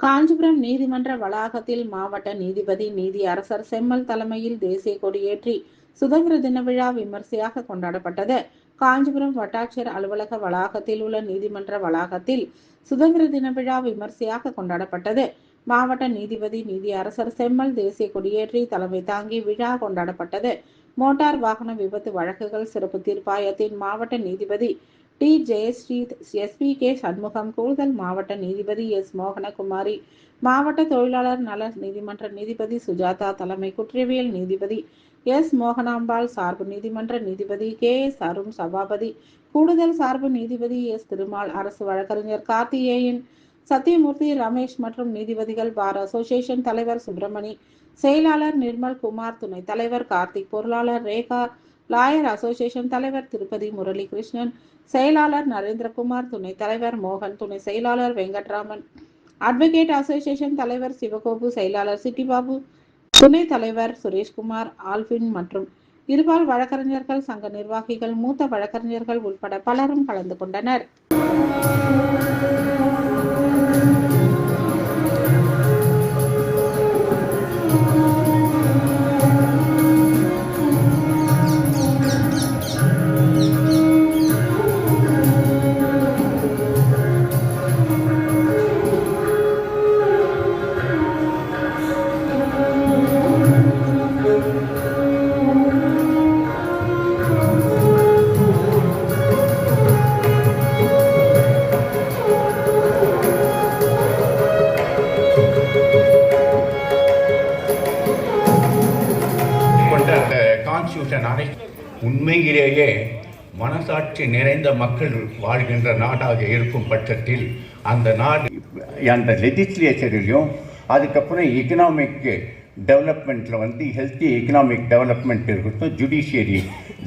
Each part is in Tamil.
காஞ்சிபுரம் நீதிமன்ற வளாகத்தில் மாவட்ட நீதிபதி நீதி அரசர் செம்மல் தலைமையில் தேசிய கொடியேற்றி சுதந்திர தின விழா விமர்சையாக கொண்டாடப்பட்டது. காஞ்சிபுரம் வட்டாட்சியர் அலுவலக வளாகத்தில் உள்ள நீதிமன்ற வளாகத்தில் சுதந்திர தின விழா விமர்சையாக கொண்டாடப்பட்டது. மாவட்ட நீதிபதி நீதி அரசர் செம்மல் தேசிய கொடியேற்றி தலைமை தாங்கி விழா கொண்டாடப்பட்டது. மோட்டார் வாகன விபத்து வழக்குகள் சிறப்பு தீர்ப்பாயத்தின் மாவட்ட நீதிபதி D. Jayashree SP K. Shanmugam கூடுதல் மாவட்ட நீதிபதி எஸ். மோகனகுமாரி மாவட்ட தொழிலாளர் நல நீதிமன்ற நீதிபதி சுஜாதா தலைமை குற்றவியல் நீதிபதி எஸ். மோகனாம்பாள் சார்பு நீதிமன்ற நீதிபதி கே. எஸ். அருண் சபாபதி கூடுதல் சார்பு நீதிபதி எஸ். திருமால் அரசு வழக்கறிஞர் கார்த்திகேயன் சத்யமூர்த்தி ரமேஷ் மற்றும் நீதிபதிகள் பார் அசோசியேஷன் தலைவர் சுப்பிரமணி செயலாளர் நிர்மல் குமார் துணைத் தலைவர் கார்த்திக் பொருளாளர் ரேகா லாயர் அசோசியேஷன் தலைவர் திருப்பதி முரளி கிருஷ்ணன் செயலாளர் நரேந்திரகுமார் துணைத் தலைவர் மோகன் துணை செயலாளர் வெங்கட்ராமன் அட்வொகேட் அசோசியேஷன் தலைவர் சிவகோபு செயலாளர் சிட்டிபாபு துணைத் தலைவர் சுரேஷ்குமார் ஆல்பின் மற்றும் இருபால் வழக்கறிஞர்கள் சங்க நிர்வாகிகள் மூத்த வழக்கறிஞர்கள் உட்பட பலரும் கலந்து கொண்டனர். உண்மையிலேயே மனசாட்சி நிறைந்த மக்கள் வாழ்கின்ற நாடாக இருக்கும் பட்சத்தில் அந்த நாடு அந்த லெஜிஸ்லேச்சரிலையும் அதுக்கப்புறம் எக்கனாமிக் டெவலப்மெண்ட்டில் வந்து ஹெல்த்தி எக்கனாமிக் டெவலப்மெண்ட் இருக்கட்டும் judiciary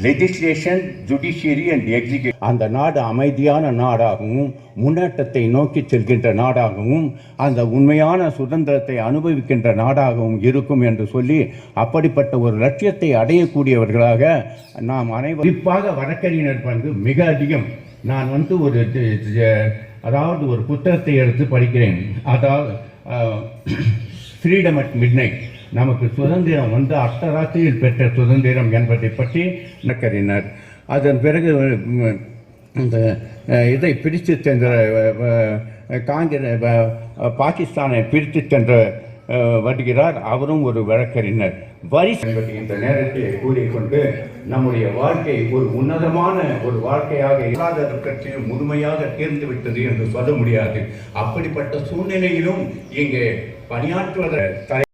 legislation judiciary and execute அந்த நாடு அமைதியான நாடாகவும் முன்னேற்றத்தை நோக்கி செல்கின்ற நாடாகவும் அந்த உண்மையான சுதந்திரத்தை அனுபவிக்கின்ற நாடாகவும் இருக்கும் என்று சொல்லி அப்படிப்பட்ட ஒரு லட்சியத்தை அடையக்கூடியவர்களாக நாம் அனைவரும் குறிப்பாக வழக்கறிஞர் பங்கு மிக அதிகம். நான் வந்து ஒரு அதாவது ஒரு புத்தகத்தை எடுத்து படிக்கிறேன். அதாவது ஃப்ரீடம் அட் மிட்நைட் நமக்கு சுதந்திரம் வந்து அர்த்தராத்திரியில் பெற்ற சுதந்திரம் என்பதை பற்றி வழக்கறிஞர் அதன் பிறகு இந்த இதை பிரித்து சென்ற காங்கிரஸ் பாகிஸ்தானை பிரித்து சென்ற வருகிறார். அவரும் ஒரு வழக்கறிஞர். வரி என்பது இந்த நேரத்தில் கூறிக்கொண்டு நம்முடைய வாழ்க்கை ஒரு உன்னதமான ஒரு வாழ்க்கையாக இல்லாத பிரச்சனை முழுமையாக தீர்ந்துவிட்டது என்று சொல்ல முடியாது. அப்படிப்பட்ட சூழ்நிலையிலும் இங்கே பணியாற்றுவத தலை